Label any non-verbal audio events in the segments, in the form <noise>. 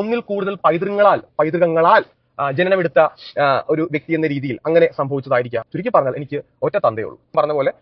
ഒന്നിൽ കൂടുതൽ പൈതൃകങ്ങളാൽ പൈതൃകങ്ങളാൽ ജനനമെടുത്ത ഒരു വ്യക്തി എന്ന രീതിയിൽ അങ്ങനെ സംഭവിച്ചതായിരിക്കാം. ചുരുക്കി പറഞ്ഞാൽ എനിക്ക് ഒറ്റ തന്തയുള്ളൂ പറഞ്ഞ പോലെ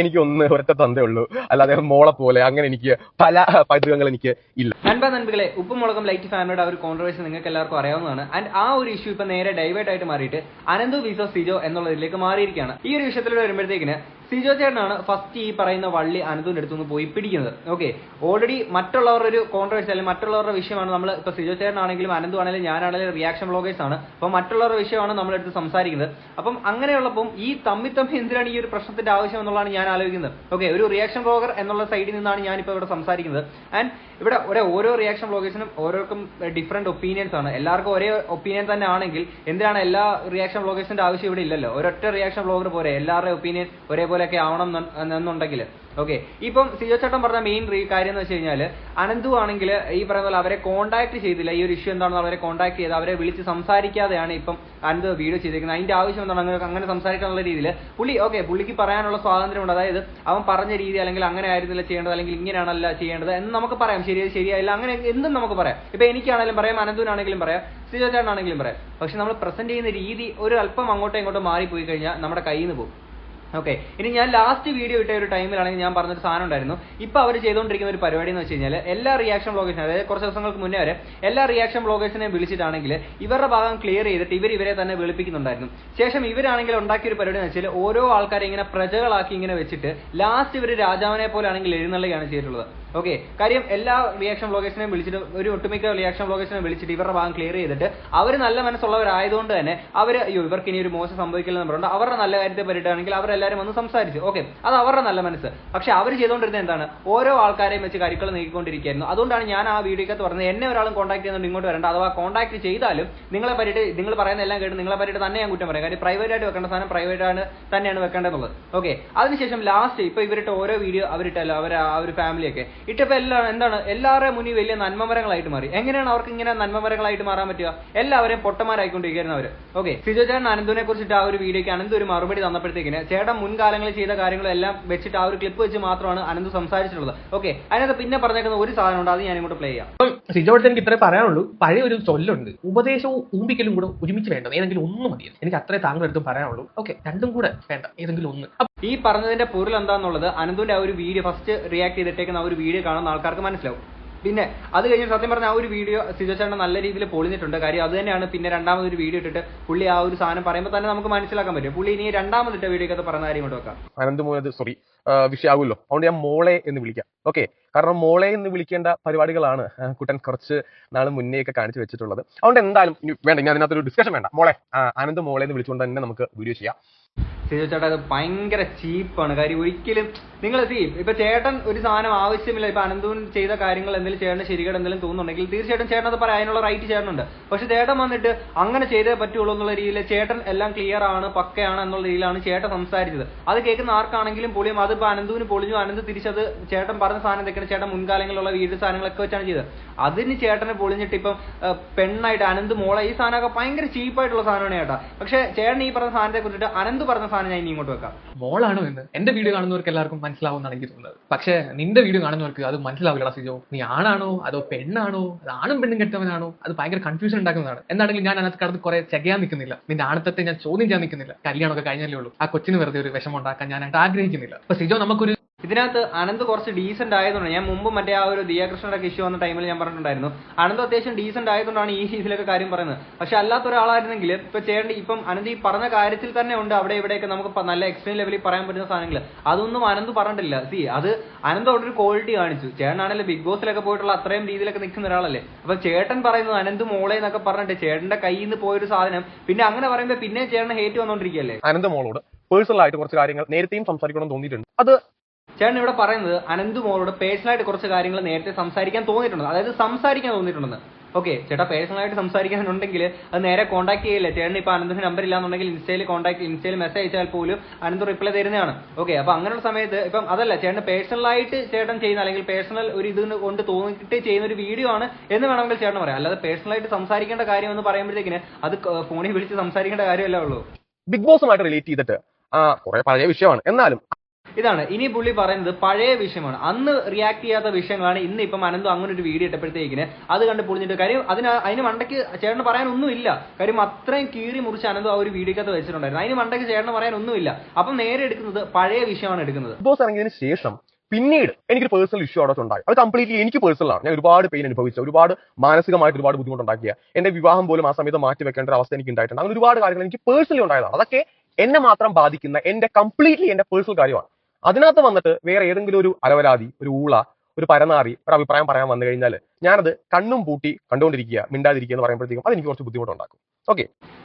എനിക്ക് ഒന്ന് ഒരൊറ്റ തന്തയുള്ളൂ അല്ലാതെ മോളെ പോലെ അങ്ങനെ എനിക്ക് പല പൈതൃകങ്ങൾ എനിക്ക് ഇല്ല. അൻപത് ഉപ്പ് മുളകും ലൈറ്റ് ഫാമിലിയുടെ ഒരു കോൺട്രവേഴ്സി നിങ്ങൾക്ക് എല്ലാവർക്കും അറിയാവുന്നതാണ്. ആൻഡ് ആ ഒരു ഇഷ്യൂ ഇപ്പൊ നേരെ ഡൈവേർട്ട് ആയിട്ട് മാറിയിട്ട് അനന്തു വിസോ സിജോ എന്നുള്ളതിലേക്ക് മാറിയിരിക്കുകയാണ്. ഈ ഒരു വിഷയത്തിലൂടെ വരുമ്പോഴത്തേക്കിന് സിജോ ചേട്ടനാണ് ഫസ്റ്റ് ഈ പറയുന്ന വള്ളി അനന്തുവിന്റെ അടുത്തുനിന്ന് പോയി പിടിക്കുന്നത്. ഓക്കെ ഓൾറെഡി മറ്റുള്ളവരുടെ ഒരു കോൺട്രവേഴ്സി അല്ലെങ്കിൽ മറ്റുള്ളവരുടെ വിഷയമാണ് നമ്മൾ ഇപ്പൊ സിജോ ചേട്ടനാണെങ്കിലും അനന്തു ആണെങ്കിലും ഞാനാണെങ്കിലും റിയാക്ഷൻ ബ്ലോഗേഴ്സ് ആണ്. അപ്പൊ മറ്റുള്ളവരുടെ വിഷയമാണ് നമ്മൾ നമ്മളെടുത്ത് സംസാരിക്കുന്നത്. അപ്പം അങ്ങനെയുള്ളപ്പം ഈ തമ്മി തമ്മി എന്തിനാണ് ഈ ഒരു പ്രശ്നത്തിന്റെ ആവശ്യം എന്നുള്ളതാണ് ഞാൻ ആലോചിക്കുന്നത്. ഓക്കെ ഒരു റിയാക്ഷൻ ബ്ലോഗർ എന്നുള്ള സൈഡിൽ നിന്നാണ് ഞാനിപ്പോൾ ഇവിടെ സംസാരിക്കുന്നത്. ആൻഡ് ഇവിടെ ഒരേ ഓരോ റിയാക്ഷൻ ബ്ലോഗേഴ്സിനും ഓരോർക്കും ഡിഫറെന്റ് ഒപ്പീനിയൻസ് ആണ്. എല്ലാവർക്കും ഒരേ ഒപ്പീനിയൻ തന്നെ ആണെങ്കിൽ എന്തിനാണ് എല്ലാ റിയാക്ഷൻ ബ്ലോഗേഴ്സിന്റെ ആവശ്യം ഇവിടെ ഇല്ലല്ലോ? ഒരൊറ്റ റിയാക്ഷൻ ബ്ലോഗർ പോരെ. എല്ലാവരുടെ ഒപ്പീനിയൻ ഒരേപോലെയൊക്കെ ആവണം എന്ന് എന്നുണ്ടെങ്കിൽ ഓക്കെ ഇപ്പം സിജോ ചേട്ടൻ പറഞ്ഞ മെയിൻ കാര്യം എന്ന് വെച്ച് കഴിഞ്ഞാൽ അനന്തു ആണെങ്കിൽ ഈ പറയുന്ന പോലെ അവരെ കോണ്ടാക്ട് ചെയ്തില്ല. ഈ ഒരു ഇഷ്യൂ എന്താണെന്ന് അവരെ കോണ്ടാക്ട് ചെയ്ത് അവരെ വിളിച്ച് സംസാരിക്കാതെയാണ് ഇപ്പം അനന്ത് വീഡിയോ ചെയ്തിരിക്കുന്നത് അതിന്റെ ആവശ്യം എന്താണ്? അങ്ങനെ അങ്ങനെ സംസാരിക്കാനുള്ള രീതിയിൽ പുള്ളി ഓക്കെ പുള്ളിക്ക് പറയാനുള്ള സ്വാതന്ത്ര്യമുണ്ട്. അതായത് അവൻ പറഞ്ഞ രീതി അല്ലെങ്കിൽ അങ്ങനെ ആയിരുന്നില്ല ചെയ്യേണ്ടത് അല്ലെങ്കിൽ ഇങ്ങനെയാണല്ല ചെയ്യേണ്ടത് എന്ന് നമുക്ക് പറയാം. ശരി ശരിയായില്ല. അങ്ങനെ എന്തും നമുക്ക് പറയാം. ഇപ്പൊ എനിക്കാണെങ്കിലും പറയാം അനന്തുവിനാണെങ്കിലും പറയാം സിജോ ചേട്ടനാണെങ്കിലും പറയാം. പക്ഷെ നമ്മൾ പ്രസന്റ് ചെയ്യുന്ന രീതി ഒരു അല്പം അങ്ങോട്ടും ഇങ്ങോട്ടും മാറിപ്പോയി കഴിഞ്ഞാൽ നമ്മുടെ കയ്യിൽ നിന്ന് പോകും. ഓക്കെ ഇനി ഞാൻ ലാസ്റ്റ് വീഡിയോ ഇട്ട ഒരു ടൈമിലാണെങ്കിൽ ഞാൻ പറഞ്ഞൊരു സാധനം ഉണ്ടായിരുന്നു. ഇപ്പൊ അവർ ചെയ്തുകൊണ്ടിരിക്കുന്ന ഒരു പരിപാടി എന്ന് വെച്ച് കഴിഞ്ഞാൽ എല്ലാ റിയാക്ഷൻ ബ്ലോഗേഴ്സിനും അതായത് കുറച്ച് ദിവസങ്ങൾക്ക് മുന്നേ വരെ എല്ലാ റിയാക്ഷൻ ബ്ലോഗേഴ്സിനെയും വിളിച്ചിട്ടാണെങ്കിൽ ഇവരുടെ ഭാഗം ക്ലിയർ ചെയ്തിട്ട് ഇവർ ഇവരെ തന്നെ വിളിപ്പിക്കുന്നുണ്ടായിരുന്നു. ശേഷം ഇവരാണെങ്കിൽ ഉണ്ടാക്കിയ ഒരു പരിപാടി എന്ന് വെച്ചാൽ ഓരോ ആൾക്കാരെ ഇങ്ങനെ പ്രജകളാക്കി ഇങ്ങനെ വെച്ചിട്ട് ലാസ്റ്റ് ഇവർ രാജാവിനെ പോലെ ആണെങ്കിൽ എഴുന്നള്ളുകയാണ് ചെയ്തിട്ടുള്ളത്. ഓക്കെ കാര്യം എല്ലാ റിയാക്ഷൻ ബ്ലോഗേഴ്സിനെയും വിളിച്ചിട്ട് ഒരു ഒട്ടുമിക്ക റിയാക്ഷൻ ബ്ലോഗേഴ്സിനെ വിളിച്ചിട്ട് ഇവരുടെ ഭാഗം ക്ലിയർ ചെയ്തിട്ട് അവർ നല്ല മനസ്സുള്ളവരായതുകൊണ്ട് തന്നെ അവർ അയ്യോ ഇവർക്ക് ഇനി ഒരു മോശം സംഭവിക്കില്ലെന്ന് പറഞ്ഞിട്ട് അവരുടെ നല്ല കാര്യത്തെ പറ്റിയിട്ടാണെങ്കിൽ അവരെല്ലാവരും വന്ന് സംസാരിച്ചു. ഓക്കെ അത് അവരുടെ നല്ല മനസ്സ്. പക്ഷെ അവർ ചെയ്തുകൊണ്ടിരുന്നത് എന്താണ്? ഓരോ ആൾക്കാരെയും വെച്ച് കരുക്കൾ നീക്കിക്കൊണ്ടിരിക്കുകയായിരുന്നു. അതുകൊണ്ടാണ് ഞാൻ ആ വീഡിയോക്കകത്ത് പറഞ്ഞത് എന്നെ ഒരാളും കോൺടാക്ട് ചെയ്യുന്നുണ്ട് ഇങ്ങോട്ട് വരണ്ട. അഥവാ കോൺടാക്ട് ചെയ്താലും നിങ്ങളെ പറ്റിയിട്ട് നിങ്ങൾ പറയുന്ന എല്ലാം കേട്ട് നിങ്ങളെ പറ്റിയിട്ട് തന്നെ ഞാൻ കുറ്റം പറയാം. കാര്യം പ്രൈവറ്റ് ആയിട്ട് വെക്കേണ്ട സാധനം പ്രൈവറ്റ് ആണ് തന്നെയാണ് വെക്കേണ്ടത് ഓക്കെ അതിനുശേഷം ലാസ്റ്റ് ഇപ്പൊ ഇവരിട്ട് ഓരോ വീഡിയോ അവരിട്ടല്ലോ അവർ ആ ഒരു ഫാമിലിയൊക്കെ ഇട്ടപ്പോ എല്ലാം എന്താണ് എല്ലാവരുടെയും മുന്നിൽ വലിയ നന്മമരങ്ങളായിട്ട് മാറി. എങ്ങനെയാണ് അവർക്ക് ഇങ്ങനെ നന്മമരങ്ങളായിട്ട് മാറാൻ പറ്റുക? എല്ലാവരെയും പൊട്ടന്മാരായിക്കൊണ്ടിരിക്കുന്നു അവർ ഓക്കെ സിജോ ചേട്ടൻ അനന്തുവിനെ കുറിച്ചിട്ട് ആ ഒരു വീഡിയോക്ക് അനന്ത് ഒരു മറുപടി തന്നപ്പോഴത്തേക്കിന് ചേട്ടൻ മുൻകാലങ്ങളിൽ ചെയ്ത കാര്യങ്ങളെല്ലാം വെച്ചിട്ട് ആ ഒരു ക്ലിപ്പ് വെച്ച് മാത്രമാണ് അനന്ത് സംസാരിച്ചിട്ടുള്ളത്. ഓക്കെ അതിനകത്ത് പിന്നെ പറഞ്ഞേക്കുന്ന ഒരു സാധനം ഉണ്ട് അത് ഞാൻ ഇങ്ങോട്ട് പ്ലേ ചെയ്യാം. സിജോട്ട് എനിക്ക് ഇത്രേ പറയാനുള്ളൂ. പഴയ ഒരു ചൊല്ലുണ്ട്. ഉപദേശവും ഊമ്പിക്കലും കൂടെ ഒരുമിച്ച് വേണ്ട. ഏതെങ്കിലും ഒന്ന് മതി എനിക്ക് അത്രേ താങ്കളുടെ പറയാനുള്ളൂ. ഓക്കെ രണ്ടും കൂടെ വേണ്ട. ഏതെങ്കിലും ഒന്ന്. ഈ പറഞ്ഞതിന്റെ പൊരുൾ എന്താന്നുള്ളത് അനന്തുവിന്റെ ആ ഒരു വീഡിയോ ഫസ്റ്റ് റിയാക്ട് ചെയ്തിട്ടേക്കുന്ന ആ ഒരു വീഡിയോ കാണുന്ന ആൾക്കാർക്ക് മനസ്സിലാവും. പിന്നെ അത് കഴിഞ്ഞ് സത്യം പറഞ്ഞ ആ ഒരു വീഡിയോ സിജോ നല്ല രീതിയിൽ പൊളിഞ്ഞിട്ടുണ്ട്. കാര്യം അത് തന്നെയാണ് പിന്നെ രണ്ടാമതൊരു വീഡിയോ ഇട്ടിട്ട് പുള്ളി ആ ഒരു സാധനം പറയുമ്പോൾ തന്നെ നമുക്ക് മനസ്സിലാക്കാൻ പറ്റും. പുള്ളി ഇനി രണ്ടാമതിട്ട വീഡിയോ ഒക്കെ പറഞ്ഞ കാര്യം കൊണ്ട് വെക്കാം. അനന്തമോനത് സോറി വിഷയമാകുമല്ലോ അതുകൊണ്ട് ഞാൻ മോളെ എന്ന് വിളിക്കാം. ഓക്കെ കാരണം മോളെ എന്ന് വിളിക്കേണ്ട പരിപാടികളാണ് കുട്ടൻ കുറച്ച് നാൾ മുന്നേ ഒക്കെ കാണിച്ചു വെച്ചിട്ടുള്ളത്. അതുകൊണ്ട് എന്തായാലും വേണ്ട ഇനി അതിനകത്തൊരു ഡിസ്കഷൻ വേണ്ട. മോളെ അനന്ത് മോളെ എന്ന് വിളിച്ചുകൊണ്ട് തന്നെ നമുക്ക് വീഡിയോ ചെയ്യാം. സിജോ ചേട്ടാ അത് ഭയങ്കര ചീപ്പാണ്. കാര്യം ഒരിക്കലും നിങ്ങൾ സീ ഇപ്പൊ ചേട്ടൻ ഒരു സാധനം ആവശ്യമില്ല. ഇപ്പൊ അനന്തൂൻ ചെയ്ത കാര്യങ്ങൾ എന്തെങ്കിലും ചേട്ടന് ശരികേട് എന്തെങ്കിലും തോന്നുന്നുണ്ടെങ്കിൽ തീർച്ചയായിട്ടും ചേട്ടൻ അത് പറയാൻ അതിനുള്ള റൈറ്റ് ചേട്ടനുണ്ട്. പക്ഷെ ചേട്ടൻ വന്നിട്ട് അങ്ങനെ ചെയ്തേ പറ്റുള്ളൂ എന്നുള്ള രീതിയിൽ ചേട്ടൻ എല്ലാം ക്ലിയർ ആണ് പക്കയാണ് എന്നുള്ള രീതിയിലാണ് ചേട്ടൻ സംസാരിച്ചത്. അത് കേൾക്കുന്ന ആർക്കാണെങ്കിലും പൊളിയും അതിപ്പോ അനന്തുവിന് പൊളിഞ്ഞു. അനന്ത് തിരിച്ചത് ചേട്ടൻ പറഞ്ഞ സാധനം എന്തൊക്കെയാണ് ചേട്ടൻ മുൻകാലങ്ങളിലുള്ള വീട് സാധനങ്ങളൊക്കെ വെച്ചാണ് ചെയ്തത്. അതിന് ചേട്ടനെ പൊളിഞ്ഞിട്ട് ഇപ്പം പെണ്ണായിട്ട് അനന്ത് മോളെ ഈ സാധനമൊക്കെ ഭയങ്കര ചീപ്പായിട്ടുള്ള സാധനമാണ് ചേട്ടാ. പക്ഷെ ചേട്ടൻ ഈ പറഞ്ഞ സാധനത്തെ കുറിച്ചിട്ട് അനന്ത് പറഞ്ഞ സാധനം ഞാൻ ഇനി ഇങ്ങോട്ട് വെക്കാം? മോളാണോ എന്ന് എന്റെ വീഡിയോ കാണുന്നവർക്ക് എല്ലാവർക്കും മനസ്സിലാവുമെന്നാണ് എനിക്ക് തോന്നുന്നത്. പക്ഷെ നിന്റെ വീഡിയോ കാണുന്നവർക്ക് അത് മനസ്സിലാവില്ല സിജോ. നീ ആണാണോ? അതോ പെണ്ണാണോ? അത് ആണും പെണ്ണും കെട്ടവനാണോ? അത് ഭയങ്കര കൺഫ്യൂഷൻ ഉണ്ടാക്കുന്നതാണ്. എന്താണെങ്കിലും ഞാൻ അതിനകത്ത് കടന്ന് കുറെ ചെകയാൻ നിൽക്കുന്നില്ല. നിന്റെ ആണത്തത്തെ ഞാൻ ചോദ്യം ചെയ്യാൻ നിൽക്കുന്നില്ല. കല്യാണമൊക്കെ കഴിഞ്ഞല്ലേ ഉള്ളൂ. ആ കൊച്ചിന് വെറുതെ ഒരു വിഷമം ഉണ്ടാക്കാൻ ഞാനായിട്ട് ആഗ്രഹിക്കുന്നില്ല. അപ്പൊ സിജോ നമുക്കൊരു ഇതിനകത്ത് അനന്ത് കുറച്ച് ഡീസെന്റ് ആയതുകൊണ്ട് ഞാൻ മുമ്പ് മറ്റേ ആ ഒരു ദിയാകൃഷ്ണന്റെ ഇഷ്യൂ വന്ന ടൈമിൽ ഞാൻ പറഞ്ഞിട്ടുണ്ടായിരുന്നു. അനന്ത് അത്യാവശ്യം ഡീസെന്റ് ആയതുകൊണ്ടാണ് ഈ രീതിയിലൊക്കെ കാര്യം പറയുന്നത്. പക്ഷെ അല്ലാത്ത ഒരാളായിരുന്നെങ്കിൽ ഇപ്പൊ ചെയ്യേണ്ട ഇപ്പം അനന്ത് ഈ പറഞ്ഞ കാര്യത്തിൽ തന്നെ ഉണ്ട് അവിടെ ഇവിടെയൊക്കെ നമുക്ക് നല്ല എക്സ്ട്രീം ലെവലിൽ പറയാൻ പറ്റുന്ന സാധനങ്ങൾ. അതൊന്നും അനന്ത് പറഞ്ഞിട്ടില്ല. സി അത് അനന്ത് അവിടെ ഒരു ക്വാളിറ്റി കാണിച്ചു. ചേട്ടനാണെങ്കിൽ ബിഗ് ബോസിലൊക്കെ പോയിട്ടുള്ള അത്രയും രീതിയിലൊക്കെ നിൽക്കുന്ന ഒരാളല്ലേ. അപ്പൊ ചേട്ടൻ പറയുന്നത് അനന്ത് മോളെ എന്നൊക്കെ പറഞ്ഞിട്ട് ചേട്ടന്റെ കയ്യിൽ നിന്ന് പോയൊരു സാധനം. പിന്നെ അങ്ങനെ പറയുമ്പോൾ പിന്നെ ചേട്ടൻ ഹേറ്റ് വന്നോണ്ടിരിക്കുകയല്ലേ? അനന്ത് മോളോട് പേഴ്സണൽ ആയിട്ട് കുറച്ച് കാര്യങ്ങൾ നേരത്തെയും സംസാരിക്കണം തോന്നിയിട്ടുണ്ട്. അത് ചേട്ടൻ ഇവിടെ പറയുന്നത് അനന്ത് മോളോട് പേഴ്സണലായിട്ട് കുറച്ച് കാര്യങ്ങൾ നേരത്തെ സംസാരിക്കാൻ തോന്നിയിട്ടുണ്ട്. അതായത് സംസാരിക്കാൻ തോന്നിയിട്ടുണ്ടെന്ന് ഓക്കെ ചേട്ടാ പേഴ്സണലായിട്ട് സംസാരിക്കാനുണ്ടെങ്കിൽ അത് നേരെ കോൺടാക്ട് ചെയ്യില്ല? ചേട്ടൻ ഇപ്പൊ അനന്തിന്റെ നമ്പർ ഇല്ലാന്നുണ്ടെങ്കിൽ ഇൻസ്റ്റയിൽ കോൺടാക്ട് ഇൻസ്റ്റയിൽ മെസ്സേജ് അയച്ചാൽ പോലും അനന്ത് റിപ്ലൈ തരുന്നതാണ്. ഓക്കെ അപ്പൊ അങ്ങനെയുള്ള സമയത്ത് ഇപ്പം അതല്ല ചേട്ടൻ പേഴ്സണലായിട്ട് ചേട്ടൻ ചെയ്യുന്ന അല്ലെങ്കിൽ പേഴ്സണൽ ഒരു ഇത് കൊണ്ട് തോന്നിയിട്ട് ചെയ്യുന്ന ഒരു വീഡിയോ ആണ് എന്ന് വേണമെങ്കിൽ ചേട്ടൻ പറയാം. അല്ലാതെ പേഴ്സണലായിട്ട് സംസാരിക്കേണ്ട കാര്യം എന്ന് പറയുമ്പോഴത്തേക്കിന് അത് ഫോണിൽ വിളിച്ച് സംസാരിക്കേണ്ട കാര്യമല്ലേ ഉള്ളൂ. ബിഗ് ബോസുമായിട്ട് റിലേറ്റ് ചെയ്തിട്ട് കുറെ പഴയ വിഷയമാണ്. എന്നാലും ഇതാണ്. ഇനി പുള്ളി പറയുന്നത് പഴയ വിഷയമാണ്. അന്ന് റിയാക്ട് ചെയ്യാത്ത വിഷയങ്ങളാണ് ഇന്ന് ഇപ്പം അനന്തു അങ്ങനെ ഒരു വീഡിയോ ഇട്ടപ്പോഴത്തേക്കിന് അത് കണ്ട് പൊളിഞ്ഞിട്ട് കാര്യം അതിന് അതിന് മണ്ടയ്ക്ക് ചേട്ടന് പറയാനൊന്നുമില്ല കാര്യം അത്രയും കീറി മുറിച്ച് അനന്തു ആ ഒരു വീഡിയോക്കകത്ത് വെച്ചിട്ടുണ്ടായിരുന്നു. അതിന് മണ്ടയ്ക്ക് ചേട്ടന് പറയാനൊന്നുമില്ല അപ്പം നേരെ എടുക്കുന്നത് പഴയ വിഷയമാണ് എടുക്കുന്നത്. ബോസ് ഇറങ്ങിയതിന് ശേഷം പിന്നീട് എനിക്കൊരു പേഴ്സണൽ ഇഷ്യൂ അവിടെ ഉണ്ടായി. അത് കംപ്ലീറ്റ്ലി എനിക്ക് പേഴ്സണൽ ആണ്. ഞാൻ ഒരുപാട് പെയിൻ അനുഭവിച്ച. ഒരുപാട് മാനസികമായിട്ട് ഒരുപാട് ബുദ്ധിമുട്ടുണ്ടാക്കിയ. എന്റെ വിവാഹം പോലും ആ സമയത്ത് മാറ്റി വെക്കേണ്ട ഒരു അവസ്ഥ എനിക്ക് ഉണ്ടായിട്ടുണ്ട്. അങ്ങനെ ഒരുപാട് കാര്യങ്ങൾ എനിക്ക് പേഴ്സണലി ഉണ്ടായതാണ്. അതൊക്കെ എന്നെ മാത്രം ബാധിക്കുന്ന എന്റെ കംപ്ലീറ്റ്ലി എന്റെ പേഴ്സണൽ കാര്യമാണ്. അതിനകത്ത് വന്നിട്ട് വേറെ ഏതെങ്കിലും ഒരു അലവരാതി ഒരു ഊള ഒരു പരനാറി ഒരു അഭിപ്രായം പറയാൻ വന്നു കഴിഞ്ഞാൽ ഞാനത് കണ്ണും പൂട്ടി കണ്ടുകൊണ്ടിരിക്കുക മിണ്ടാതിരിക്കുക എന്ന് പറയുമ്പോഴത്തേക്കും അത് കുറച്ച് ബുദ്ധിമുട്ടുണ്ടാക്കും. ഓക്കെ.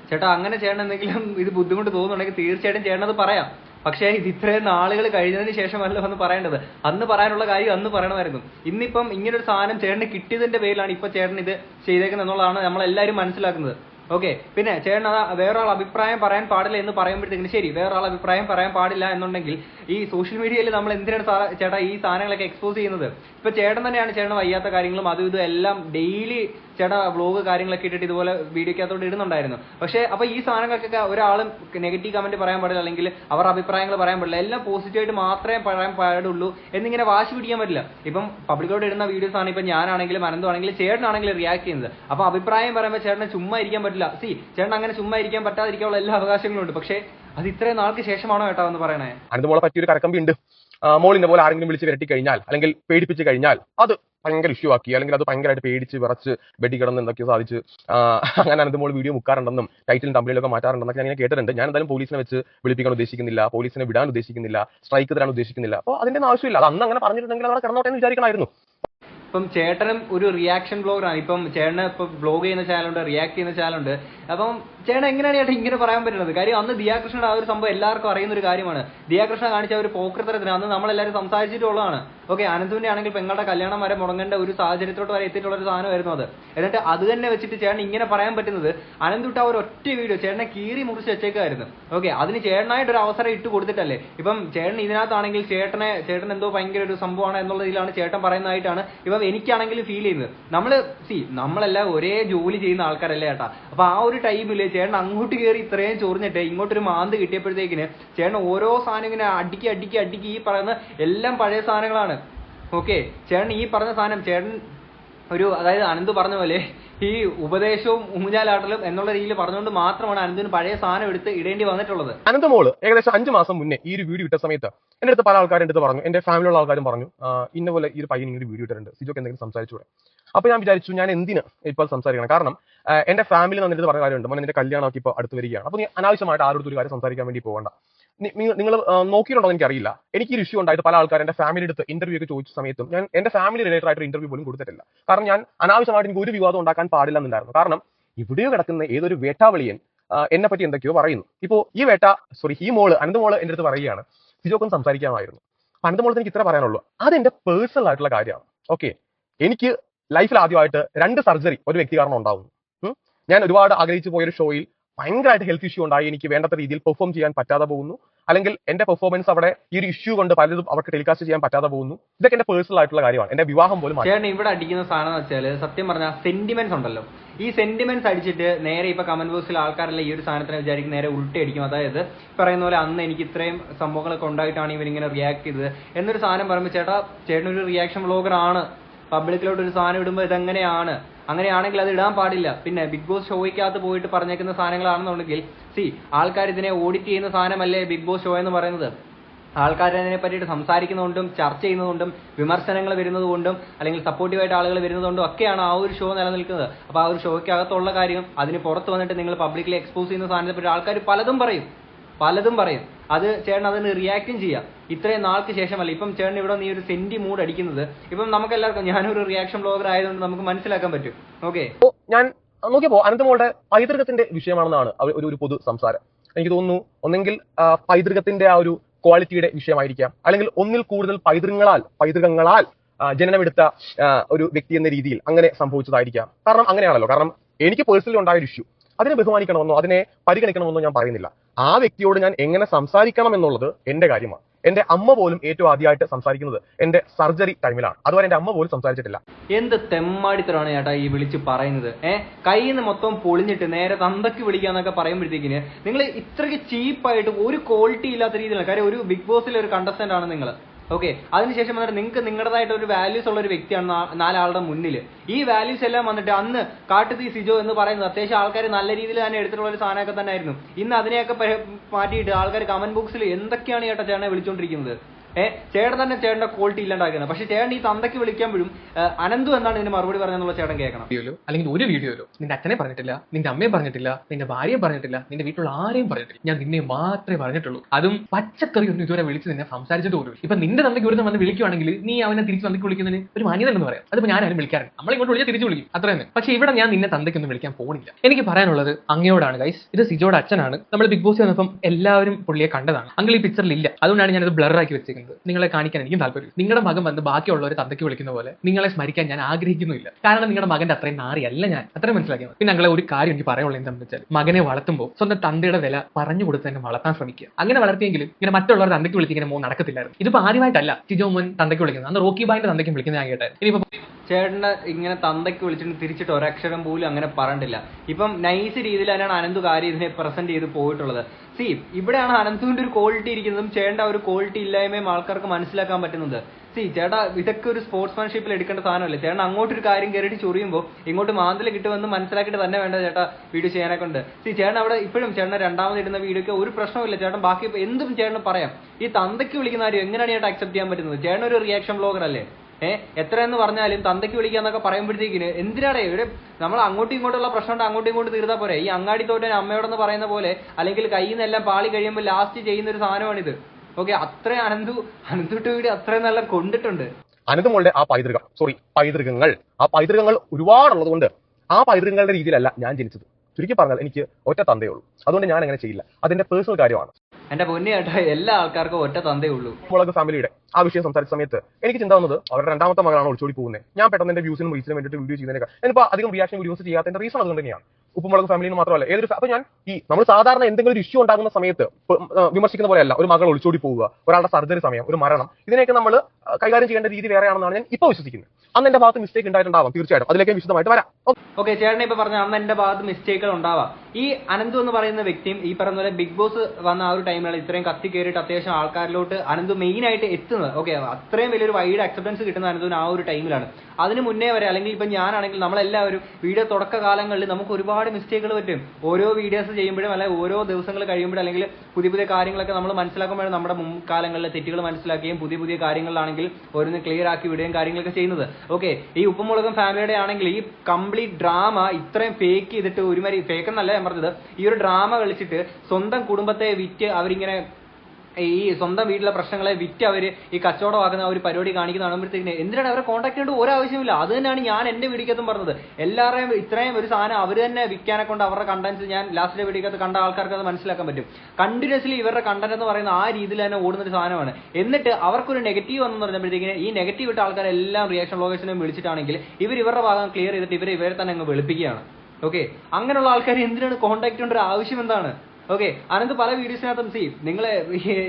ചേട്ടാ അങ്ങനെ ചെയ്യണം എന്തെങ്കിലും ഇത് ബുദ്ധിമുട്ട് തോന്നുന്നുണ്ടെങ്കിൽ തീർച്ചയായിട്ടും അത് പറയാം. പക്ഷേ ഇത് ഇത്രയും നാളുകൾ കഴിഞ്ഞതിന് ശേഷമല്ല വന്ന് പറയേണ്ടത്. അന്ന് പറയാനുള്ള കാര്യം അന്ന് പറയണമായിരുന്നു. ഇന്നിപ്പം ഇങ്ങനെ ഒരു സാധനം ചേട്ടന് കിട്ടിയതിന്റെ പേരിലാണ് ഇപ്പൊ ചേട്ടൻ ഇത് ചെയ്തേക്കുന്നത് എന്നുള്ളതാണ് നമ്മളെല്ലാവരും മനസ്സിലാക്കുന്നത്. ഓക്കെ. പിന്നെ ചേട്ടൻ അതാ വേറൊരാൾ അഭിപ്രായം പറയാൻ പാടില്ല എന്ന് പറയുമ്പോഴത്തേക്കും ശരി വേറൊരാൾ അഭിപ്രായം പറയാൻ പാടില്ല എന്നുണ്ടെങ്കിൽ ഈ സോഷ്യൽ മീഡിയയിൽ നമ്മൾ എന്തിനാണ് ചേട്ടാ ഈ സാധനങ്ങളൊക്കെ എക്സ്പോസ് ചെയ്യുന്നത്? ഇപ്പൊ ചേട്ടൻ തന്നെയാണ് ചേട്ടൻ വയ്യാത്ത കാര്യങ്ങളും അതും ഇതും എല്ലാം ഡെയിലി ചേട്ടാ വ്ലോഗ് കാര്യങ്ങളൊക്കെ ഇട്ടിട്ട് ഇതുപോലെ വീഡിയോക്കകത്തോട്ട് ഇടുന്നുണ്ടായിരുന്നു. പക്ഷെ അപ്പൊ ഈ സാധനങ്ങൾക്കൊക്കെ ഒരാളും നെഗറ്റീവ് കമന്റ് പറയാൻ പാടില്ല അല്ലെങ്കിൽ അവരുടെ അഭിപ്രായങ്ങൾ പറയാൻ പാടില്ല എല്ലാം പോസിറ്റീവായിട്ട് മാത്രമേ പറയാൻ പാടുള്ളൂ എന്നിങ്ങനെ വാശി പിടിക്കാൻ പറ്റില്ല. ഇപ്പം പബ്ലിക്കോട് ഇടുന്ന വീഡിയോസ് ആണ് ഇപ്പം ഞാനാണെങ്കിലും അനന്തമാണെങ്കിലും ചേട്ടനാണെങ്കിലും റിയാക്ട് ചെയ്യുന്നത്. അപ്പൊ അഭിപ്രായം പറയുമ്പോൾ ചേട്ടന് ചുമ്മാ ഇരിക്കാൻ പറ്റില്ല. സി ചേട്ടൻ അങ്ങനെ ചുമ്മാ ഇരിക്കാൻ പറ്റാതിരിക്കാനുള്ള എല്ലാ അവകാശങ്ങളും ഉണ്ട്. പക്ഷേ അത് ഇത്രയും നാൾക്ക് ശേഷമാണോ ഏട്ടാ എന്ന് പറയണേ? അനന്തമോളെ പറ്റിയൊരു കരക്കമ്പി ഉണ്ട്. മോളിന്റെ പോലെ ആരെങ്കിലും വിളിച്ച് വിരട്ടി കഴിഞ്ഞാൽ അല്ലെങ്കിൽ പേടിപ്പിച്ച് കഴിഞ്ഞാൽ അത് ഭയങ്കര ഇഷ്യൂ ആക്കി അല്ലെങ്കിൽ അത് ഭയങ്കരമായിട്ട് പേടിച്ച് വിറച്ച് ബെഡി കിടന്ന് എന്തൊക്കെയോ സാധിച്ച് അങ്ങനെ അനന്തമോൾ വീഡിയോ മുക്കാറുണ്ടെന്നും ടൈറ്റിലും തമ്മിലൊക്കെ മാറ്റാറുണ്ടെന്നൊക്കെ ഞാൻ കേട്ടിട്ടുണ്ട്. ഞാൻ എന്തായാലും പോലീസിനെ വെച്ച് വിളിപ്പിക്കാൻ ഉദ്ദേശിക്കുന്നില്ല പോലീസിനെ വിടാൻ ഉദ്ദേശിക്കുന്നില്ല സ്ട്രൈക്ക് തരാൻ ഉദ്ദേശിക്കുന്നില്ല. അപ്പോൾ അതിന്റെ ആവശ്യമില്ല. അത് അന്ന് അങ്ങനെ പറഞ്ഞിട്ടുണ്ടെങ്കിൽ അവിടെ കിടന്നോട്ടെ എന്ന് വിചാരിക്കണമായിരുന്നു. ഇപ്പം ചേട്ടനും ഒരു റിയാക്ഷൻ ബ്ലോഗറാണ് ഇപ്പം ചേട്ടന് ഇപ്പം ബ്ലോഗ് ചെയ്യുന്ന ചാനലുണ്ട് റിയാക്ട് ചെയ്യുന്ന ചാനലുണ്ട് അപ്പം ചേട്ടൻ എങ്ങനെയാണ് ചേട്ടൻ ഇങ്ങനെ പറയാൻ പറ്റുന്നത്? കാര്യം അന്ന് ദിയാകൃഷ്ണയുടെ ആ ഒരു സംഭവം എല്ലാവർക്കും അറിയുന്ന ഒരു കാര്യമാണ്. ദിയാകൃഷ്ണ കാണിച്ച ഒരു പോക്രത്തരത്തിന് അന്ന് നമ്മളെല്ലാവരും സംസാരിച്ചിട്ടുള്ളതാണ് ഓക്കെ അനന്തുവിന്റെ ആണെങ്കിൽ പെങ്ങളുടെ കല്യാണം വരെ മുടങ്ങേണ്ട ഒരു സാഹചര്യത്തോട്ട് വരെ എത്തിയിട്ടുള്ള ഒരു സാധനമായിരുന്നു അത്. എന്നിട്ട് അത് തന്നെ വെച്ചിട്ട് ചേട്ടൻ ഇങ്ങനെ പറയാൻ പറ്റുന്നത് അനന്തുട്ട ഒരു ഒറ്റ വീഡിയോ ചേട്ടനെ കീറി മുറിച്ച് വെച്ചേക്കായിരുന്നു ഓക്കെ അതിന് ചേട്ടനായിട്ട് ഒരു അവസരം ഇട്ട് കൊടുത്തിട്ടല്ലേ? ഇപ്പം ചേട്ടൻ ഇതിനകത്താണെങ്കിൽ ചേട്ടനെ ചേട്ടൻ എന്തോ ഭയങ്കര ഒരു സംഭവമാണ് എന്നുള്ള രീതിയിലാണ് ചേട്ടൻ പറയുന്നതായിട്ടാണ് ഇപ്പം എനിക്കാണെങ്കിൽ ഫീൽ ചെയ്യുന്നത്. നമ്മൾ സി നമ്മളെല്ലാം ഒരേ ജോലി ചെയ്യുന്ന ആൾക്കാരല്ലേ ചേട്ടാ അപ്പൊ ആ ഒരു ടൈമിൽ ചേട്ടൻ അങ്ങോട്ട് കയറി ഇത്രയും ചൊറിഞ്ഞിട്ട് ഇങ്ങോട്ടൊരു മാന്ത് കിട്ടിയപ്പോഴത്തേക്കിന് ചേട്ടൻ ഓരോ സാധനം ഇങ്ങനെ അടിക്കി അടിക്കി അടിക്കി ഈ പറയുന്ന എല്ലാം പഴയ സാധനങ്ങളാണ്. ഓക്കെ ചേട്ടൻ ഈ പറഞ്ഞ സാധനം ചേട്ടൻ ഒരു അതായത് അനന്ത് പറഞ്ഞ പോലെ ഈ ഉപദേശവും ഊഞ്ഞാലാട്ടലും എന്നുള്ള രീതിയിൽ പറഞ്ഞുകൊണ്ട് മാത്രമാണ് അനന്തിന് പഴയ സാധനം എടുത്ത് ഇടേണ്ടി വന്നിട്ടുള്ളത്. അനന്ത് മോൾ ഏകദേശം അഞ്ച് മാസം മുന്നേ ഈ ഒരു വീഡിയോ ഇട്ട സമയത്ത് എന്റെ അടുത്ത് പല ആൾക്കാരും എടുത്ത് പറഞ്ഞു എന്റെ ഫാമിലിയുള്ള ആൾക്കാരും പറഞ്ഞു ഇന്ന പോലെ ഈ ഒരു പയ്യൻ ഇങ്ങനെ വീഡിയോ ഇട്ടിട്ടുണ്ട് സിജോക്ക് എന്തെങ്കിലും സംസാരിച്ചൂടെ? അപ്പൊ ഞാൻ വിചാരിച്ചു ഞാൻ എന്തിന് ഇപ്പോൾ സംസാരിക്കണം? കാരണം എന്റെ ഫാമിലി നന്നിട്ട് പറഞ്ഞ കാര്യമുണ്ട് മോൻ എന്റെ കല്യാണമൊക്കെ ഇപ്പൊ അടുത്ത് വരികയാണ്. അപ്പൊ നീ അനാവശ്യമായിട്ട് ആരോടും കാര്യം സംസാരിക്കാൻ വേണ്ടി പോകണ്ട. നിങ്ങൾ നോക്കിയിട്ടുണ്ടോ എനിക്കറിയില്ല. എനിക്ക് ഈ ഇഷ്യൂ ഉണ്ടായിട്ട് പല ആൾക്കാർ എന്റെ ഫാമിലി എടുത്ത് ഇന്റർവ്യൂ ഒക്കെ ചോദിച്ച സമയത്തും ഞാൻ എന്റെ ഫാമിലി റിലേറ്റഡ് ആയിട്ട് ഇന്റർവ്യൂ പോലും കൊടുത്തിട്ടില്ല. കാരണം ഞാൻ അനാവശ്യമായിട്ട് എനിക്ക് ഒരു വിവാദം ഉണ്ടാക്കാൻ പാടില്ല എന്നുണ്ടായിരുന്നു. കാരണം ഇവിടെയോ കിടക്കുന്ന ഏതൊരു വേട്ടാവളിയൻ എന്നെ പറ്റി എന്തൊക്കെയോ പറയുന്നു. ഇപ്പോ ഈ വേട്ട സോറി ഈ മോൾ അനന്തമോൾ എന്റെ അടുത്ത് പറയുകയാണ്. സിജോക്കൊന്ന് സംസാരിക്കാമായിരുന്നു. അനന്തമോളത്ത് എനിക്ക് ഇത്ര പറയാനുള്ളൂ. അതെന്റെ പേഴ്സണൽ ആയിട്ടുള്ള കാര്യമാണ്. ഓക്കെ എനിക്ക് ലൈഫിൽ ആദ്യമായിട്ട് രണ്ട് സർജറി ഒരു വ്യക്തി കാരണം ഉണ്ടാവുന്നു. ഞാൻ ഒരുപാട് ആഗ്രഹിച്ചു പോയൊരു ഷോയിൽ ഭയങ്കരമായിട്ട് ഹെൽത്ത് ഇഷ്യൂ ഉണ്ടായി. എനിക്ക് വേണ്ടത്ര രീതിയിൽ പെർഫോം ചെയ്യാൻ പറ്റാതെ പോകുന്നു. അല്ലെങ്കിൽ എന്റെ പെർഫോമൻസ് അവിടെ ഈ ഒരു ഇഷ്യൂ കൊണ്ട് പലതും അവർക്ക് ടെലികാസ്റ്റ് ചെയ്യാൻ പറ്റാതെ പോകുന്നു. ഇതൊക്കെ എന്റെ പേഴ്സണൽ ആയിട്ടുള്ള കാര്യമാണ്. എന്റെ വിവാഹം പോലും. ചേട്ടൻ ഇവിടെ അടിക്കുന്ന സാധനം വെച്ചാൽ സത്യം പറഞ്ഞാൽ സെന്റിമെന്റ്സ് ഉണ്ടല്ലോ. ഈ സെന്റിമെന്റ്സ് അടിച്ചിട്ട് നേരെ ഇപ്പൊ കമന്റ് ബോക്സിൽ ആൾക്കാരെല്ലാം ഈ ഒരു സാധനത്തിനെ വിചാരിക്കും നേരെ ഉൾട്ടി അടിക്കും. അതായത് പറയുന്ന പോലെ അന്ന് എനിക്ക് ഇത്രയും സംഭവങ്ങളൊക്കെ ഉണ്ടായിട്ടാണ് ഇവരിങ്ങനെ റിയാക്ട് ചെയ്തത്. എന്നൊരു സാധനം പറയുമ്പോൾ ചേട്ടാ ചേട്ടൻ ഒരു റിയാക്ഷൻ വ്ളോഗർ ആണ്. പബ്ലിക്കിലോട്ട് ഒരു സാധനം ഇടുമ്പോൾ ഇതെങ്ങനെയാണ്? അങ്ങനെയാണെങ്കിൽ അത് ഇടാൻ പാടില്ല. പിന്നെ ബിഗ് ബോസ് ഷോയ്ക്കകത്ത് പോയിട്ട് പറഞ്ഞേക്കുന്ന സാധനങ്ങളാണെന്നുണ്ടെങ്കിൽ സി ആൾക്കാർ ഇതിനെ ഓഡിറ്റ് ചെയ്യുന്ന സാധനമല്ലേ ബിഗ് ബോസ് ഷോ എന്ന് പറയുന്നത്? ആൾക്കാർ അതിനെ പറ്റിയിട്ട് സംസാരിക്കുന്നതുകൊണ്ടും ചർച്ച ചെയ്യുന്നതുകൊണ്ടും വിമർശനങ്ങൾ വരുന്നതുകൊണ്ടും അല്ലെങ്കിൽ സപ്പോർട്ടീവായിട്ട് ആളുകൾ വരുന്നതുകൊണ്ടും ഒക്കെയാണ് ആ ഒരു ഷോ നിലനിൽക്കുന്നത്. അപ്പോൾ ആ ഒരു ഷോയ്ക്കകത്തുള്ള കാര്യം അതിന് പുറത്ത് വന്നിട്ട് നിങ്ങൾ പബ്ലിക്കലി എക്സ്പോസ് ചെയ്യുന്ന സാധനത്തെപ്പറ്റി ആൾക്കാർ പലതും പറയും. പലതും പറയും. അത് ചേട്ടൻ അതിന് റിയാക്റ്റും ചെയ്യാം. ഇത്രയും നാൾക്ക് ശേഷമല്ല? ഇപ്പം ചേട്ടൻ ഇവിടെ നീ ഒരു സെന്റി മൂഡ് അടിക്കുന്നത്. ഇപ്പം നമുക്ക് എല്ലാവർക്കും ഞാനൊരു റിയാക്ഷൻ ബ്ലോഗർ ആയതുകൊണ്ട് നമുക്ക് മനസ്സിലാക്കാൻ പറ്റും. ഓക്കെ ഞാൻ നോക്കിയപ്പോ അനന്തമോളുടെ പൈതൃകത്തിന്റെ വിഷയമാണെന്നാണ് ഒരു ഒരു പൊതു സംസാരം. എനിക്ക് തോന്നുന്നു ഒന്നെങ്കിൽ പൈതൃകത്തിന്റെ ആ ഒരു ക്വാളിറ്റിയുടെ വിഷയമായിരിക്കാം. അല്ലെങ്കിൽ ഒന്നിൽ കൂടുതൽ പൈതൃകങ്ങളാൽ പൈതൃകങ്ങളാൽ ജനനമെടുത്ത ഒരു വ്യക്തി എന്ന രീതിയിൽ അങ്ങനെ സംഭവിച്ചതായിരിക്കാം. കാരണം അങ്ങനെയാണല്ലോ. കാരണം എനിക്ക് പേഴ്സണലി ഉണ്ടായ ഒരു ഇഷ്യൂ അതിനെ ബഹുമാനിക്കണമെന്നോ അതിനെ പരിഗണിക്കണമെന്നോ ഞാൻ പറയുന്നില്ല. ആ വ്യക്തിയോട് ഞാൻ എങ്ങനെ സംസാരിക്കണം എന്നുള്ളത് എന്റെ കാര്യമാണ്. എന്റെ അമ്മ പോലും ഏറ്റവും ആദ്യമായിട്ട് സംസാരിക്കുന്നത് എന്റെ സർജറി ടൈമിലാണ്. അതുവരെ എന്റെ അമ്മ പോലും സംസാരിച്ചിട്ടില്ല. എന്ത് തെമ്മാടിത്തരമാണ് ചേട്ടാ ഈ വിളിച്ച് പറയുന്നത്? ഏഹ് കയ്യിൽ നിന്ന് മൊത്തം പൊളിഞ്ഞിട്ട് നേരെ തന്തക്ക് വിളിക്കാന്നൊക്കെ പറയുമ്പോഴത്തേക്കിന് നിങ്ങൾ ഇത്രയ്ക്ക് ചീപ്പായിട്ട് ഒരു ക്വാളിറ്റി ഇല്ലാത്ത രീതിയിലാണ് കാര്യം ഒരു ബിഗ് ബോസിലെ ഒരു കണ്ടസ്റ്റന്റ് ആണ് നിങ്ങൾ ഓക്കെ അതിനുശേഷം വന്നിട്ട് നിങ്ങൾക്ക് നിങ്ങളുടേതായിട്ട് ഒരു വാല്യൂസ് ഉള്ള ഒരു വ്യക്തിയാണ് നാലാളുടെ മുന്നിൽ ഈ വാല്യൂസ് എല്ലാം വന്നിട്ട് അന്ന് കാട്ടുതീ സിജോ എന്ന് പറയുന്നത് അത്യാവശ്യം ആൾക്കാർ നല്ല രീതിയിൽ തന്നെ എടുത്തിട്ടുള്ള ഒരു സാധനമൊക്കെ തന്നെ ആയിരുന്നു ഇന്ന് അതിനെയൊക്കെ മാറ്റിയിട്ട് ആൾക്കാർ കമന്റ് ബോക്സിൽ എന്തൊക്കെയാണ് ചേട്ടാ ചേട്ടനെ വിളിച്ചോണ്ടിരിക്കുന്നത്? ഏഹ് ചേട്ടൻ തന്നെ ചേട്ടന്റെ ക്വാളിറ്റി ഇല്ലാണ്ടാക്കുന്നത് പക്ഷെ ചേട്ടൻ ഈ തന്തയ്ക്ക് വിളിക്കുമ്പോഴും അനന്തു എന്നാണ് ഇതിന് മറുപടി പറഞ്ഞെന്നുള്ള ചേട്ടൻ കേൾക്കണം. അല്ലെങ്കിൽ ഒരു വീഡിയോയിലോ നിന്റെ അച്ഛനെ പറഞ്ഞിട്ടില്ല നിന്റെ അമ്മയെ പറഞ്ഞിട്ടില്ല നിന്റെ ഭാര്യയെ പറഞ്ഞിട്ടില്ല നിന്റെ വീട്ടിലുള്ള ആരെയും പറഞ്ഞിട്ടില്ല. ഞാൻ നിന്നെ മാത്രമേ പറഞ്ഞിട്ടുള്ളൂ. അതും പച്ചക്കറി ഒന്നും ഇതുവരെ വിളിച്ച് നിന്നെ സംസാരിച്ചിട്ട് പോലും ഇപ്പൊ നിന്റെ തന്തയ്ക്ക് ഒരു വന്ന് വിളിക്കുവാണെങ്കിൽ നീ അവനെ തിരിച്ച് തന്തയ്ക്ക് വിളിക്കുന്നതിന് ഒരു മാന്യത എന്ന് പറയാം. അതിപ്പോ ആരും വിളിക്കാറുണ്ട് നമ്മൾ ഇങ്ങോട്ട് വിളിച്ചാൽ തിരിച്ചു വിളിക്കും. അത്ര തന്നെ. പക്ഷെ ഇവിടെ ഞാൻ നിന്നെ തന്തയ്ക്കൊന്നും വിളിക്കാൻ പോണില്ല. എനിക്ക് പറയാനുള്ളത് അങ്ങയോടാണ് ഗൈസ് ഇത് സിജോയുടെ അച്ഛനാണ്. നമ്മൾ ബിഗ് ബോസ് വന്നപ്പം എല്ലാവരും പുള്ളിയെ കണ്ടതാണ്. അങ്കിൾ ഈ പിക്ചറിൽ ഇല്ല. അതുകൊണ്ടാണ് ഞാനത് ബ്ലർ ആക്കി വെച്ചിരിക്കുന്നത് നിങ്ങളെ കാണിക്കാൻ എനിക്കും താല്പര്യം നിങ്ങളുടെ മകൻ വന്ന് ബാക്കിയുള്ളവരെ തന്തയ്ക്ക് വിളിക്കുന്ന പോലെ നിങ്ങളെ സ്മരിക്കാൻ ഞാൻ ആഗ്രഹിക്കുന്നില്ല കാരണം നിങ്ങളുടെ മകന്റെ അത്രയും നാറിയല്ല ഞാൻ. അത്രയും മനസ്സിലാക്കിയത് പിന്നെ ഞങ്ങളെ ഒരു കാര്യം എനിക്ക് പറയുള്ളൂ എന്താണെന്ന് വെച്ചാൽ മകനെ വളർത്തുമ്പോൾ സ്വന്തം തന്തയുടെ വില പറഞ്ഞു കൊടുത്ത് തന്നെ വളർത്താൻ ശ്രമിക്കുക. അങ്ങനെ വളർത്തിയെങ്കിലും ഇങ്ങനെ മറ്റുള്ളവർ തന്തയ്ക്ക് വിളിക്കുന്ന മോൻ നടക്കത്തില്ലായിരുന്നു. ഇതിപ്പോ ആദ്യമായിട്ടല്ല ടിജോ മോൻ തന്തയ്ക്ക് വിളിക്കുന്നത്. അന്ന് റോക്കി ബായിന്റെ തന്തയ്ക്ക് വിളിക്കുന്ന ഞാൻ കേട്ടായിരുന്നു. ഇനിയിപ്പോ ചേട്ടനെ ഇങ്ങനെ തന്തയ്ക്ക് വിളിച്ചിട്ട് തിരിച്ചിട്ട് ഒരക്ഷരം പോലും അങ്ങനെ പറഞ്ഞിട്ടില്ല. ഇപ്പം നൈസ് രീതിയിൽ തന്നെയാണ് അനന്തു കാര്യം ഇതിനെ പ്രസന്റ് ചെയ്ത് പോയിട്ടുള്ളത്. സി ഇവിടെയാണ് അനന്തുവിന്റെ ഒരു ക്വാളിറ്റി ഇരിക്കുന്നതും ചേട്ടന്റെ ഒരു ക്വാളിറ്റി ഇല്ലായ്മയും ആൾക്കാർക്ക് മനസ്സിലാക്കാൻ പറ്റുന്നത്. സി ചേട്ടാ ഇതൊക്കെ ഒരു സ്പോർട്സ്മാൻഷിപ്പിൽ എടുക്കേണ്ട സാധനമല്ലേ? ചേട്ടൻ അങ്ങോട്ട് ഒരു കാര്യം കയറിയിട്ട് ചൊറിയുമ്പോൾ ഇങ്ങോട്ട് മാന്തൽ കിട്ടുമെന്ന് മനസ്സിലാക്കിയിട്ട് തന്നെ വേണ്ട ചേട്ടാ വീഡിയോ ചെയ്യാനൊക്കെ ഉണ്ട് സി ചേട്ടൻ അവിടെ ഇപ്പോഴും ചേട്ടൻ രണ്ടാമത് ഇടുന്ന വീഡിയോക്ക് ഒരു പ്രശ്നമില്ല ചേട്ടൻ ബാക്കി എന്തും ചേട്ടൻ പറയാം. ഈ തന്തയ്ക്ക് വിളിക്കുന്ന കാര്യം എങ്ങനെയാണ് ചേട്ടാ അക്സെപ്റ്റ് ചെയ്യാൻ പറ്റുന്നത്? ചേട്ടൻ ഒരു റിയാക്ഷൻ ബ്ലോഗർ അല്ലേ? ഏഹ് എന്ന് പറഞ്ഞാലും തന്തയ്ക്ക് വിളിക്കാന്നൊക്കെ പറയുമ്പോഴത്തേക്കിന് എന്തിനാടേ? ഇവിടെ നമ്മൾ അങ്ങോട്ടും ഇങ്ങോട്ടുള്ള പ്രശ്നം അങ്ങോട്ടും ഇങ്ങോട്ടും തീർത്താൽ പോരെ. ഈ അങ്ങാടി തോറ്റൻ അമ്മയോടെന്ന് പറയുന്ന പോലെ അല്ലെങ്കിൽ കയ്യിൽ നിന്നെല്ലാം പാളി കഴിയുമ്പോൾ ലാസ്റ്റ് ചെയ്യുന്ന ഒരു സാധനമാണിത്. ഓക്കെ അത്ര അനന്തു അനന്തുട്ട് വീട് അത്രയും നല്ല കൊണ്ടിട്ടുണ്ട്. അനന്തമോളുടെ ആ പൈതൃകം സോറി പൈതൃകങ്ങൾ. ആ പൈതൃകങ്ങൾ ഒരുപാടുള്ളത് കൊണ്ട് ആ പൈതൃകങ്ങളുടെ രീതിയിലല്ല ഞാൻ ജനിച്ചത്. ചുരുക്കി പറഞ്ഞാൽ എനിക്ക് ഒറ്റ തന്തയുള്ളൂ അതുകൊണ്ട് ഞാൻ അങ്ങനെ ചെയ്യില്ല. അതെന്റെ പേഴ്സണൽ കാര്യമാണ്. എന്റെ പൊന്നു ചേട്ടാ എല്ലാ ആൾക്കാർക്കും ഒറ്റ തന്തേ ഉള്ളൂ. മുളക് ഫാമിലിയുടെ ആ വിഷയം സംസാരിച്ച സമയത്ത് എനിക്ക് ചിന്ത വന്നത് അവരുടെ രണ്ടാമത്തെ മകളാണ് ഒളിച്ചോടി പോകുന്നത് ഞാൻ പെട്ടെന്ന് എന്റെ വ്യൂസിനും റീച്ചിനും വേണ്ടിയിട്ട് വീഡിയോ ചെയ്യുന്നതിനേക്കാൾ ഞാനിപ്പോൾ അധികം റിയാക്ഷൻ വീഡിയോസ് ചെയ്യാത്തതിന്റെ റീസൺ അതുകൊണ്ട് തന്നെയാണ്. ഉപ്പുമുളക് ഫാമിലിന് മാത്രമല്ല ഏതൊരു അപ്പൊ ഞാൻ ഈ നമ്മൾ സാധാരണ എന്തെങ്കിലും ഒരു ഇഷ്യൂ ഉണ്ടാകുന്ന സമയത്ത് വിമർശിക്കുന്ന പോലെയല്ല ഒരു മകൾ ഒളിച്ചോടി പോവുക ഒരാളുടെ സർജറി സമയം ഒരു മരണം ഇതിനെയൊക്കെ നമ്മൾ കൈകാര്യം ചെയ്യേണ്ട രീതി വേറെയാണെന്നാണ് ഞാൻ ഇപ്പോൾ വിശ്വസിക്കുന്നത്. അന്ന് എന്റെ ഭാഗത്ത് മിസ്റ്റേക്ക് ഉണ്ടായിട്ടുണ്ടാവാം തീർച്ചയായിട്ടും. അതിലേക്ക് വിശദമായിട്ട് വരാം. ഓക്കെ ചേട്ടനെ ഇപ്പൊ പറഞ്ഞ അന്ന് എന്റെ ഭാഗത്ത് മിസ്റ്റേക്കുകൾ ഉണ്ടാവാം. ഈ അനന്തു എന്ന് പറയുന്ന വ്യക്തിയും ഈ പറഞ്ഞ പോലെ ബിഗ് ബോസ് വന്ന ആ ഒരു ടൈമിലാണ് ഇത്രയും കത്തി കയറിയിട്ട് അത്യാവശ്യം ആൾക്കാരിലോട്ട് അനന്തു മെയിൻ ആയിട്ട് എത്തുന്നത്. ഓക്കെ അത്രയും വലിയൊരു വൈഡ് അക്സെപ്റ്റൻസ് കിട്ടുന്ന അനന്തുവിന് ആ ഒരു ടൈമിലാണ് അതിന് മുന്നേ വരെ അല്ലെങ്കിൽ ഇപ്പൊ ഞാനാണെങ്കിൽ നമ്മളെല്ലാവരും വീഡിയോ തുടക്ക കാലങ്ങളിൽ നമുക്ക് ഒരുപാട് മിസ്റ്റേക്കുകൾ പറ്റും. ഓരോ വീഡിയോസ് ചെയ്യുമ്പോഴും അല്ലെങ്കിൽ ഓരോ ദിവസങ്ങൾ കഴിയുമ്പോഴും അല്ലെങ്കിൽ പുതിയ പുതിയ കാര്യങ്ങളൊക്കെ നമ്മൾ മനസ്സിലാക്കുമ്പോഴാണ് നമ്മുടെ മുൻകാലങ്ങളിലെ തെറ്റുകൾ മനസ്സിലാക്കുകയും പുതിയ പുതിയ കാര്യങ്ങളിലാണെങ്കിൽ ഓരോന്ന് ക്ലിയർ ആക്കി വിടുകയും കാര്യങ്ങളൊക്കെ ചെയ്യുന്നത്. ഓക്കെ ഈ ഉപ്പുമുളകും ഫാമിലിയുടെ ആണെങ്കിൽ ഈ കംപ്ലീറ്റ് ഡ്രാമ ഇത്രയും ഫേക്ക് ചെയ്തിട്ട് ഒരുമാതിരി ഫേക്ക് എന്നല്ല ഞാൻ പറഞ്ഞത്. ഈ ഒരു ഡ്രാമ കളിച്ചിട്ട് സ്വന്തം കുടുംബത്തെ വിറ്റ് അവരിങ്ങനെ ഈ സ്വന്തം വീട്ടിലെ പ്രശ്നങ്ങളെ വിറ്റ് അവർ ഈ കച്ചവടമാക്കുന്ന ഒരു പരിപാടി കാണിക്കുന്ന കാണുമ്പോഴത്തേക്കിന് എന്തിനാണ് അവരെ കോൺടാക്ട് ചെയ്യേണ്ട ഒരു ആവശ്യമില്ല അത് തന്നെയാണ് ഞാൻ എന്റെ വീടിക്കത്തും പറഞ്ഞത്. എല്ലാവരെയും ഇത്രയും ഒരു സാധനം അവർ തന്നെ വിൽക്കാനെ കൊണ്ട് അവരുടെ കണ്ടന്റ്സ് ഞാൻ ലാസ്റ്റിലെ വീടിക്കത്ത് കണ്ട ആൾക്കാർക്ക് അത് മനസ്സിലാക്കാൻ പറ്റും. കണ്ടിന്യൂസ്ലി ഇവരുടെ കണ്ടന്റ് എന്ന് പറയുന്ന ആ രീതിയിൽ തന്നെ ഓടുന്ന ഒരു സാധനമാണ്. എന്നിട്ട് അവർക്കൊരു നെഗറ്റീവ് വന്നു പറഞ്ഞപ്പോഴത്തേക്കിന് ഈ നെഗറ്റീവ് ഇട്ട ആൾക്കാരെല്ലാം റിയാക്ഷൻ ലോകേഷനും വിളിച്ചിട്ടാണെങ്കിൽ ഇവർ ഇവരുടെ ഭാഗം ക്ലിയർ ചെയ്തിട്ട് ഇവരെ ഇവരെ തന്നെ അങ്ങ് വെളുപ്പിക്കുകയാണ്. ഓക്കെ അങ്ങനെയുള്ള ആൾക്കാർ എന്തിനാണ് കോൺടാക്ട് ചെയ്യേണ്ട ഒരു ആവശ്യം എന്താണ്? ഓക്കെ അനന്ത് പല വീഡിയോസിനകത്തും സി നിങ്ങളെ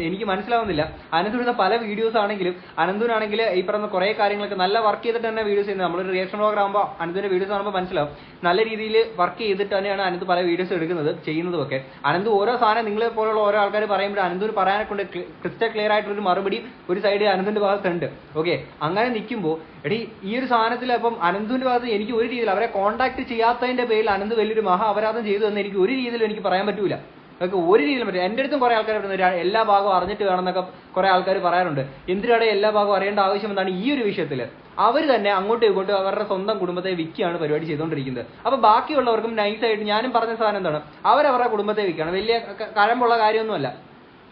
എനിക്ക് മനസ്സിലാവുന്നില്ല. അനന്ത് ഇടുന്ന പല വീഡിയോസ് ആണെങ്കിലും അനന്തുനാണെങ്കിൽ ഈ പറയുന്ന കുറെ കാര്യങ്ങളൊക്കെ നല്ല വർക്ക് ചെയ്തിട്ട് തന്നെ വീഡിയോസ് ചെയ്യുന്നത്. നമ്മളൊരു റിയാക്ഷൻ പ്രോഗ്രാം ആകുമ്പോൾ അനന്തിന്റെ വീഡിയോസ് കാണുമ്പോൾ മനസ്സിലാവും. നല്ല രീതിയിൽ വർക്ക് ചെയ്തിട്ട് തന്നെയാണ് അനന്ത് പല വീഡിയോസ് എടുക്കുന്നത് ചെയ്യുന്നതും ഒക്കെ അനന്ത് ഓരോ സാധനം നിങ്ങളെ പോലുള്ള ഓരോ ആൾക്കാർ പറയുമ്പോൾ അനന്തിന് പറയാനെ കൊണ്ട് ക്രിസ്റ്റൽ ക്ലിയർ ആയിട്ടൊരു മറുപടി ഒരു സൈഡ് അനന്തിന്റെ ഭാഗത്തുണ്ട്. ഓക്കെ അങ്ങനെ നിൽക്കുമ്പോൾ എടി ഈ ഒരു സാധനത്തിൽ അപ്പം അനന്തുവിന്റെ ഭാഗത്ത് എനിക്ക് ഒരു രീതിയിൽ അവരെ കോൺടാക്ട് ചെയ്യാത്തതിന്റെ പേരിൽ അനന്ത് വലിയൊരു മഹാ അപരാധം ചെയ്തു എന്ന് എനിക്ക് ഒരു രീതിയിലും എനിക്ക് പറയാൻ പറ്റൂല. അതൊക്കെ ഒരു രീതിയിലും പറ്റില്ല. എന്റെ അടുത്തും കുറേ ആൾക്കാർ പറയുന്നത് എല്ലാ ഭാഗവും അറിഞ്ഞിട്ട് വേണം എന്നൊക്കെ കുറേ ആൾക്കാർ പറയാറുണ്ട്. എന്തിനാണ് എല്ലാ ഭാഗവും അറിയേണ്ട ആവശ്യം എന്താണ്? ഈ ഒരു വിഷയത്തിൽ അവർ തന്നെ അങ്ങോട്ടും ഇങ്ങോട്ടും അവരുടെ സ്വന്തം കുടുംബത്തെ വിൽക്കുകയാണ് പരിപാടി ചെയ്തുകൊണ്ടിരിക്കുന്നത്. അപ്പോൾ ബാക്കിയുള്ളവർക്കും നൈസായിട്ട് ഞാനും പറഞ്ഞ സാധനം എന്താണ്? അവരവരുടെ കുടുംബത്തെ വിൽക്കുകയാണ്. വലിയ കഴമ്പുള്ള കാര്യമൊന്നുമല്ല.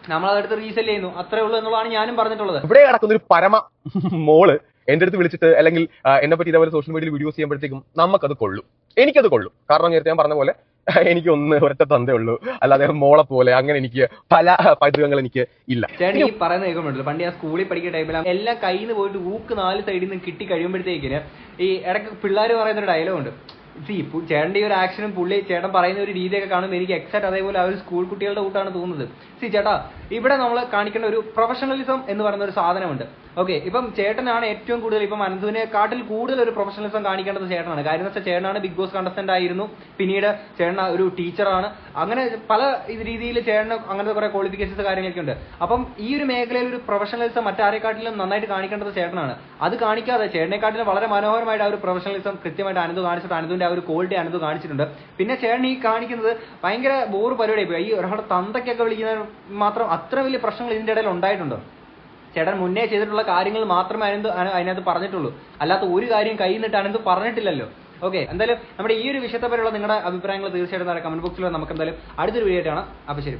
നമ്മളതെടുത്ത് റീസെൽ ചെയ്യുന്നു. അത്രേ ഉള്ളൂ എന്നുള്ളതാണ് ഞാനും പറഞ്ഞിട്ടുള്ളത്. ഇവിടെ നടക്കുന്ന ഒരു പരമ മോൾ എന്റെ അടുത്ത് വിളിച്ചിട്ട് അല്ലെങ്കിൽ എന്നെ പറ്റി ഇതേപോലെ സോഷ്യൽ മീഡിയയിൽ വീഡിയോസ് ചെയ്യുമ്പോഴത്തേക്കും നമുക്കത് കൊള്ളും. എനിക്കത് കൊള്ളും. കാരണം നേരത്തെ ഞാൻ പറഞ്ഞ പോലെ <laughs> എനിക്ക് ഒന്ന് ഒരൊറ്റ തന്തേ ഉള്ളൂ. അല്ലാതെ മോളെ പോലെ. അങ്ങനെ എനിക്ക് പല പൈതൃകങ്ങൾ എനിക്ക് ഇല്ല. ചേട്ടൻ ഈ പറയുന്ന കേൾക്കുന്നുണ്ടല്ലോ പണ്ട് ഞാൻ സ്കൂളിൽ പഠിക്കുന്ന ടൈമിൽ എല്ലാം കയ്യിൽ നിന്ന് പോയിട്ട് ഊക്ക് നാല് സൈഡിൽ നിന്ന് കിട്ടി കഴിയുമ്പോഴത്തേക്കിന് ഈ ഇടയ്ക്ക് പിള്ളേർ പറയുന്ന ഒരു ഡയലോഗ് ഉണ്ട്. സി ചേട്ടന്റെ ഈ ഒരു ആക്ഷനും പുള്ളി ചേട്ടൻ പറയുന്ന ഒരു രീതിയൊക്കെ കാണുമ്പോൾ എനിക്ക് എക്സാക്ട് അതേപോലെ ആ ഒരു സ്കൂൾ കുട്ടികളുടെ കൂട്ടാണ് തോന്നുന്നത്. സി ചേട്ടാ ഇവിടെ നമ്മൾ കാണിക്കേണ്ട ഒരു പ്രൊഫഷണലിസം എന്ന് പറയുന്ന ഒരു സാധനമുണ്ട്. ഓക്കെ ഇപ്പം ചേട്ടനാണ് ഏറ്റവും കൂടുതൽ ഇപ്പം അനന്തുവിനെ കാട്ടിൽ കൂടുതൽ ഒരു പ്രൊഫഷണലിസം കാണിക്കേണ്ടത് ചേട്ടനാണ്. കാര്യം എന്ന് വെച്ചാൽ ചേട്ടനാണ് ബിഗ് ബോസ് കണ്ടസ്റ്റന്റ് ആയിരുന്നു. പിന്നീട് ചേട്ടൻ ഒരു ടീച്ചറാണ് അങ്ങനെ പല രീതിയിൽ ചേട്ടന് അങ്ങനത്തെ കുറെ ക്വാളിഫിക്കേഷൻസ് കാര്യങ്ങളൊക്കെ ഉണ്ട്. അപ്പം ഈ ഒരു മേഖലയിൽ ഒരു പ്രൊഫഷണലിസം മറ്റാരെക്കാട്ടിലും നന്നായിട്ട് കാണിക്കേണ്ടത് ചേട്ടനാണ്. അത് കാണിക്കാതെ ചേട്ടനെക്കാട്ടിലും വളരെ മനോഹരമായിട്ട് ആ ഒരു പ്രൊഫഷണലിസം കൃത്യമായിട്ട് അനന്ത് കാണിച്ചിട്ട് അനന്തുവിന്റെ ആ ഒരു ക്വാളിറ്റി അനന്ത് കാണിച്ചിട്ടുണ്ട്. പിന്നെ ചേട്ടൻ ഈ കാണിക്കുന്നത് ഭയങ്കര ബോർ പരിപാടി ഈ ഒരാളുടെ തന്തയ്ക്കൊക്കെ വിളിക്കുന്ന മാത്രം അത്ര വലിയ പ്രശ്നങ്ങൾ ഇതിന്റെ ഇടയിൽ ഉണ്ടായിട്ടുണ്ടോ? ചേട്ടൻ മുന്നേ ചെയ്തിട്ടുള്ള കാര്യങ്ങൾ മാത്രമേ അനന്ത് അന- അതിനകത്ത് പറഞ്ഞിട്ടുള്ളൂ. അല്ലാത്ത ഒരു കാര്യം കയ്യിൽ നിന്നിട്ട് അനന്ത് പറഞ്ഞിട്ടില്ലല്ലോ. ഓക്കെ എന്തായാലും നമ്മുടെ ഈ ഒരു വിഷയത്തെ പറ്റിയുള്ള നിങ്ങളുടെ അഭിപ്രായങ്ങൾ തീർച്ചയായിട്ടും കമന്റ് ബോക്സിൽ നമുക്ക് എന്തായാലും അടുത്തൊരു വീഡിയോ ആയിട്ടാണ്. അപ്പൊ ശരി